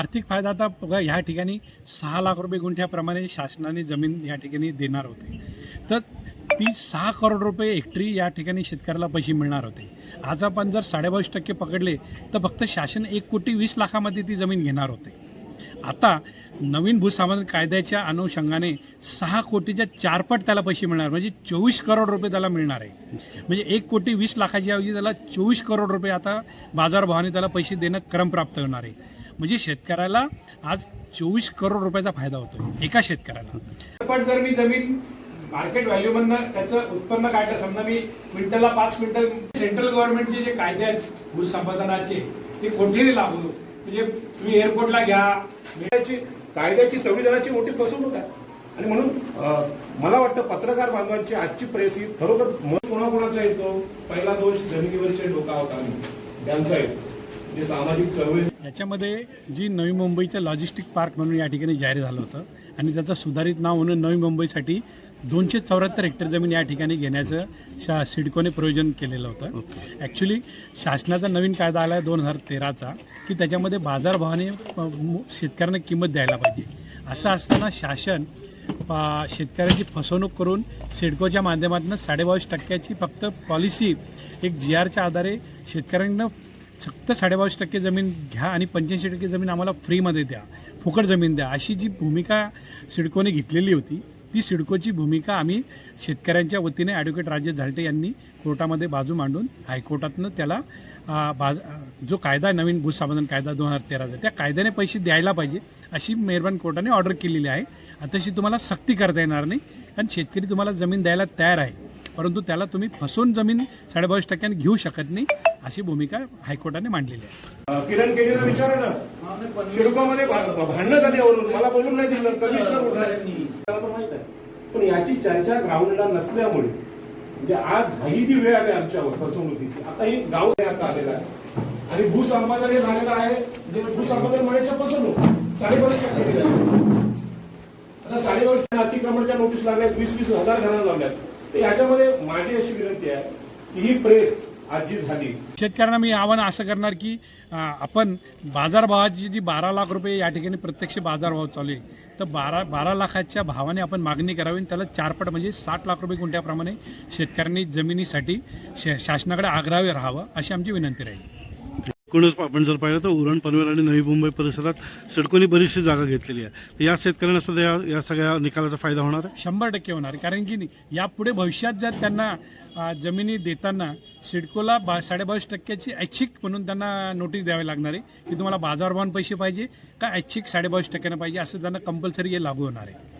आर्थिक फायदा आता बघा ह्या ठिकाणी सहा लाख रुपये गुंठ्याप्रमाणे शासनाने जमीन या ठिकाणी देणार होते. तर ती सहा करोड रुपये हेक्टरी या ठिकाणी शेतकऱ्याला पैसे मिळणार होते. आज आपण जर साडेबावीस टक्के पकडले तर फक्त शासन एक कोटी वीस लाखामध्ये ती जमीन घेणार होते. आता नवीन भूसामाजिक कायद्याच्या अनुषंगाने सहा कोटीच्या चारपट त्याला पैसे मिळणार म्हणजे चोवीस करोड रुपये त्याला मिळणार आहे. म्हणजे एक कोटी वीस लाखाच्या ऐवजी त्याला चोवीस करोड रुपये आता बाजारभावाने त्याला पैसे देणं क्रमप्राप्त होणार आहे. म्हणजे शेतकऱ्याला आज चोवीस करोड रुपयाचा फायदा होतो एका शेतकऱ्याला. पण जर मी जमीन मार्केट व्हॅल्यू मधनं त्याचं उत्पन्न काढलं समजा मी क्विंटलला पाच क्विंटल सेंट्रल गव्हर्नमेंटचे जे कायदे आहेत भूसंपादनाचे ते कोठेही लागू म्हणजे तुम्ही एअरपोर्टला घ्या. कायद्याची कायद्याची संविधानाची मोठी फसवणूक आहे. आणि म्हणून मला वाटतं पत्रकार बांधवांची आजची प्रेस ही खरोखर मत कोणाकोणाचा येतो पहिला दोष जमिनीवरचे लोक आहोत आम्ही. त्यांचा येतो जे सामाजिक चळवळी याच्यामध्ये जी नवी मुंबईचं लॉजिस्टिक पार्क म्हणून या ठिकाणी जाहीर झालं होतं आणि त्याचं सुधारित नाव म्हणून नवी मुंबईसाठी दोनशे चौऱ्याहत्तर हेक्टर जमीन या ठिकाणी घेण्याचं शा सिडकोने प्रयोजन केलेलं होतं. ॲक्च्युली शासनाचा नवीन कायदा आला आहे दोन हजार तेराचा की त्याच्यामध्ये बाजारभावाने शेतकऱ्यांना किंमत द्यायला पाहिजे. असं असताना शासन शेतकऱ्यांची फसवणूक करून सिडकोच्या माध्यमातून साडेबावीस टक्क्याची फक्त पॉलिसी एक जी आरच्या आधारे शेतकऱ्यांना फक्त साडेबावीस टक्के जमीन घ्या आणि पंच्याऐंशी टक्के जमीन आम्हाला फ्रीमध्ये द्या. फुकट जमीन द्या. अशी जी भूमिका सिडकोने घेतलेली होती ती सिडकोची भूमिका आम्ही शेतकऱ्यांच्या वतीने ॲडव्होकेट राजेश झालटे यांनी कोर्टामध्ये बाजू मांडून हायकोर्टातनं त्याला बाज जो कायदा नवीन भूसंपादन कायदा दोन हजार तेराचा त्या कायद्याने पैसे द्यायला पाहिजे अशी मेहरबान कोर्टाने ऑर्डर केलेली आहे. तशी तुम्हाला सक्ती करता येणार नाही. कारण शेतकरी तुम्हाला जमीन द्यायला तयार आहे. परंतु त्याला तुम्ही फसवून जमीन साडेबावीस टक्क्याने घेऊ शकत नाही अशी भूमिका हायकोर्टाने मांडलेली आहे. किरण केलेला विचारा ना. शिडकोमध्ये भांडणं झाली यावरून मला बोलून नाही दिलं. कमिशनर पण माहीत आहे. पण याची चर्चा ग्राउंडला नसल्यामुळे म्हणजे आज ही जी वेळ आली आमच्यावर फसवणुकीची. आता ही गाव आता आलेला आहे. आणि भूसंपादन हे झालेलं आहे. म्हणजे भूसंपादन म्हणायचं फसवणूक साडेबावीस टक्के आता साडेबावीस अतिक्रमणच्या नोटीस लागल्यात वीस वीस हजार घरांना लावल्यात. तर याच्यामध्ये माझी अशी विनंती आहे की ही प्रेस झाली. शेतकऱ्यांना मी आव्हान असं करणार की आपण बाजारभावाची जी बारा लाख रुपये या ठिकाणी प्रत्यक्ष बाजारभाव चालू आहे तर बारा बारा लाखाच्या भावाने आपण मागणी करावी आणि त्याला चारपट म्हणजे साठ लाख रुपये गुंठ्याप्रमाणे शेतकऱ्यांनी जमिनीसाठी शा- शासनाकडे आग्रहावे राहावं अशी आमची विनंती राहील. एकूणच आपण जर पाहिलं तर उरण पनवेल आणि नवी मुंबई परिसरात सिडकोनी बरीचशी जागा घेतलेली आहे. तर या शेतकऱ्यांना सुद्धा या या सगळ्या निकालाचा फायदा होणार आहे. शंभर टक्के होणार. कारण की यापुढे भविष्यात जर त्यांना जमिनी देताना सिडकोला बा साडेबावीस टक्क्याची ऐच्छिक म्हणून त्यांना नोटीस द्यावी लागणार आहे की तुम्हाला बाजारभावान पैसे पाहिजे का ऐच्छिक साडेबावीस टक्क्यानं पाहिजे असं त्यांना कंपल्सरी हे लागू होणार आहे.